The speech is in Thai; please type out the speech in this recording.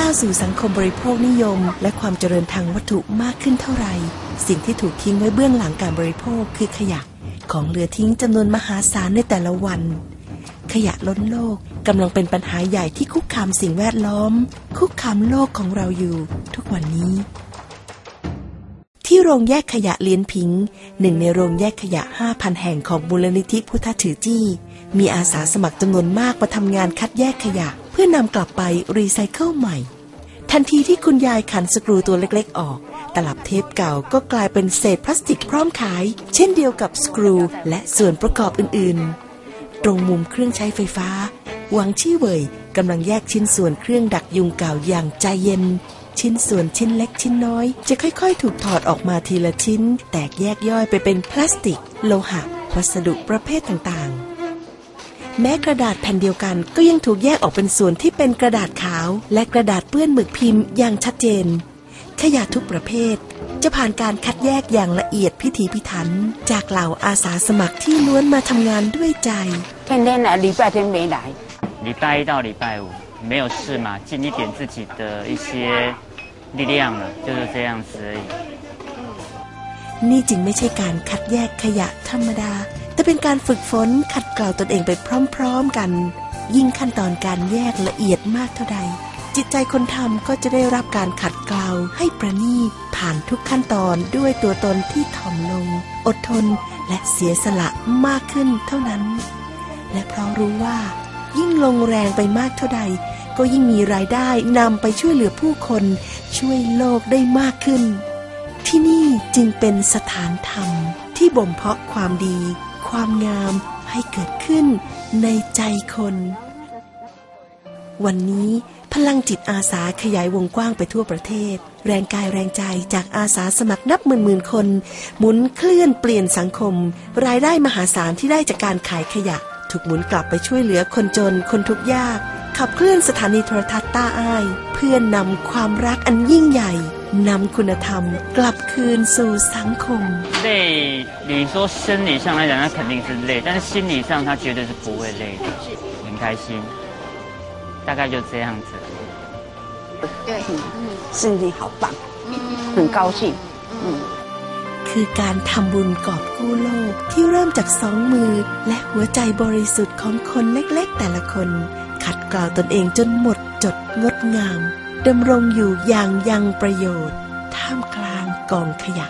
้าวสู่สังคมบริโภคนิยม และความเจริญทางวัตถุมากขึ้นเท่าไหร่ สิ่งที่ถูกทิ้งไว้เบื้องหลังการบริโภคคือขยะ ของเหลือทิ้งจำนวนมหาศาลในแต่ละวัน ขยะล้นโลกกำลังเป็นปัญหาใหญ่ที่คุกคามสิ่งแวดล้อม คุกคามโลกของเราอยู่ ทุกวันนี้ ที่โรงแยกขยะเลียนผิงหนึ่งในโรงแยกขยะ 5,000 แห่งของมูลนิธิพุทธถือจี้ มีอาสาสมัครจำนวนมากมาทำงานคัดแยกขยะ พื่อนำกลับไปรีไซเคิลใหม่ ทันทีที่คุณยายขันสกรูตัวเล็กๆออก ตลับเทปเก่าก็กลายเป็นเศษพลาสติกพร้อมขาย เช่นเดียวกับสกรูและส่วนประกอบอื่นๆ ตรงมุมเครื่องใช้ไฟฟ้า หวังชี่เวยกำลังแยกชิ้นส่วนเครื่องดักยุงเก่าอย่างใจเย็น ชิ้นส่วนชิ้นเล็กชิ้นน้อย จะค่อยๆ ถูกถอดออกมาทีละชิ้น แตกแยกย่อยไปเป็นพลาสติก โลหะวัสดุประเภทต่างๆ แม้กระดาษแผ่นเดียวกันก็ยังถูกแยกออกเป็นส่วนที่เป็นกระดาษขาว และกระดาษเปื้อนหมึกพิมพ์อย่างชัดเจน ขยะทุกประเภท จะผ่านการคัดแยกอย่างละเอียดพิถีพิถัน จากเหล่าอาสาสมัครที่ล้วนมาทำงานด้วยใจ 天天来，礼拜天没来。礼拜一到礼拜五没有事嘛，尽一点自己的一些力量了，就是这样子而已。 นี่จึงไม่ใช่การคัดแยกขยะธรรมดา แต่เป็นการฝึกฝนขัดเกลาตนเองไปพร้อมๆกัน ยิ่งขั้นตอนการแยกละเอียดมากเท่าใด จิตใจคนทำก็จะได้รับการขัดเกลาให้ประณีผ่านทุกขั้นตอนด้วยตัวตนที่ถ่อมลง อดทนและเสียสละมากขึ้นเท่านั้น และเพราะรู้ว่า ยิ่งลงแรงไปมากเท่าใด ก็ยิ่งมีรายได้นำไปช่วยเหลือผู้คน ช่วยโลกได้มากขึ้น ที่นี่จึงเป็นสถานธรรมที่บ่มเพาะความดี ความงามให้เกิดขึ้นในใจคน วันนี้พลังจิตอาสาขยายวงกว้างไปทั่วประเทศ แรงกายแรงใจจากอาสาสมัครนับหมื่นๆคน หมุนเคลื่อนเปลี่ยนสังคม รายได้มหาศาลที่ได้จากการขายขยะ ถูกหมุนกลับไปช่วยเหลือคนจนคนทุกข์ยาก ขับเคลื่อนสถานีโทรทัศน์ต้าอ้าย เพื่อนนำความรักอันยิ่งใหญ่นำคุณธรรม กลับคืนสู่สังคม 累，你说生理上来讲，那肯定是累，但是心理上他绝对是不会累的，很开心，大概就这样子。对，身体好棒，很高兴。嗯。 คือการทำบุญกอบกู้โลกที่เริ่มจากสองมือ และหัวใจบริสุทธิ์ของคนเล็กๆ แต่ละคน ขัดเกลาตนเองจนหมดจดงดงามดำรงอยู่อย่างยังประโยชน์ ท่ามกลางกองขยะ